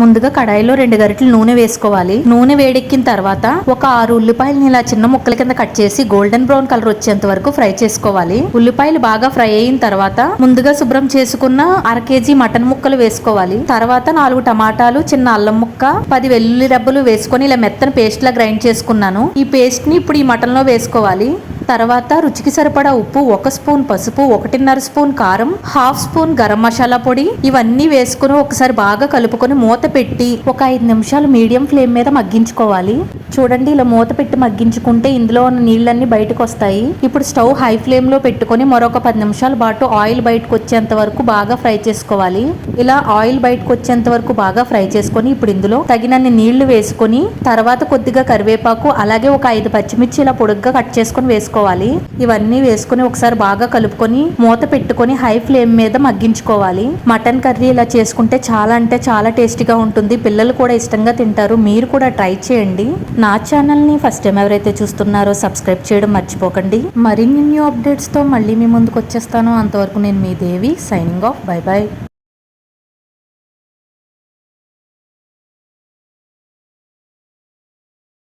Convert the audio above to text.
ముందుగా కడాయిలో రెండు గరిటెలు నూనె వేసుకోవాలి. నూనె వేడెక్కిన తర్వాత ఒక ఆరు ఉల్లిపాయలని ఇలా చిన్న ముక్కల కింద కట్ చేసి గోల్డెన్ బ్రౌన్ కలర్ వచ్చేంత వరకు ఫ్రై చేసుకోవాలి. ఉల్లిపాయలు బాగా ఫ్రై అయిన తర్వాత ముందుగా శుభ్రం చేసుకున్న అర కేజీ మటన్ ముక్కలు వేసుకోవాలి. తర్వాత నాలుగు టమాటాలు చిన్న అల్లం ముక్క పది వెల్లుల్లి రెబ్బలు వేసుకొని ఇలా మెత్తని పేస్ట్ లా గ్రైండ్ చేసుకున్నాను. ఈ పేస్ట్ని ఇప్పుడు ఈ మటన్లో వేసుకోవాలి. తర్వాత రుచికి సరిపడా ఉప్పు ఒక స్పూన్ పసుపు ఒకటిన్నర స్పూన్ కారం హాఫ్ స్పూన్ గరం మసాలా పొడి ఇవన్నీ వేసుకుని ఒకసారి బాగా కలుపుకొని మూత పెట్టి ఒక ఐదు నిమిషాలు మీడియం ఫ్లేమ్ మీద మగ్గించుకోవాలి. చూడండి ఇలా మూత పెట్టి మగ్గించుకుంటే ఇందులో ఉన్న నీళ్ళన్నీ బయటకు వస్తాయి ఇప్పుడు స్టవ్ హై ఫ్లేమ్లో పెట్టుకొని మరొక పది నిమిషాల పాటు ఆయిల్ బయటకు వచ్చేంత వరకు బాగా ఫ్రై చేసుకోవాలి. ఇలా ఆయిల్ బయటకు వచ్చేంత వరకు బాగా ఫ్రై చేసుకొని ఇప్పుడు ఇందులో తగినన్ని నీళ్ళు వేసుకొని తర్వాత కొద్దిగా కరివేపాకు అలాగే ఒక ఐదు పచ్చిమిర్చి ఇలా పొడుగ్గా కట్ చేసుకొని వేసుకోవాలి. ఇవన్నీ వేసుకొని ఒకసారి బాగా కలుపుకొని మూత పెట్టుకొని హై ఫ్లేమ్ మీద మగ్గించుకోవాలి. మటన్ కర్రీ ఇలా చేసుకుంటే చాలా అంటే చాలా టేస్టీగా ఉంటుంది. పిల్లలు కూడా ఇష్టంగా తింటారు. మీరు కూడా ట్రై చేయండి. నా ఛానల్ని ఫస్ట్ టైం ఎవరైతే చూస్తున్నారో సబ్స్క్రైబ్ చేయడం మర్చిపోకండి. మరిన్ని న్యూ అప్డేట్స్తో మళ్ళీ మీ ముందుకు వచ్చేస్తాను. అంతవరకు నేను మీ Devi signing off bye bye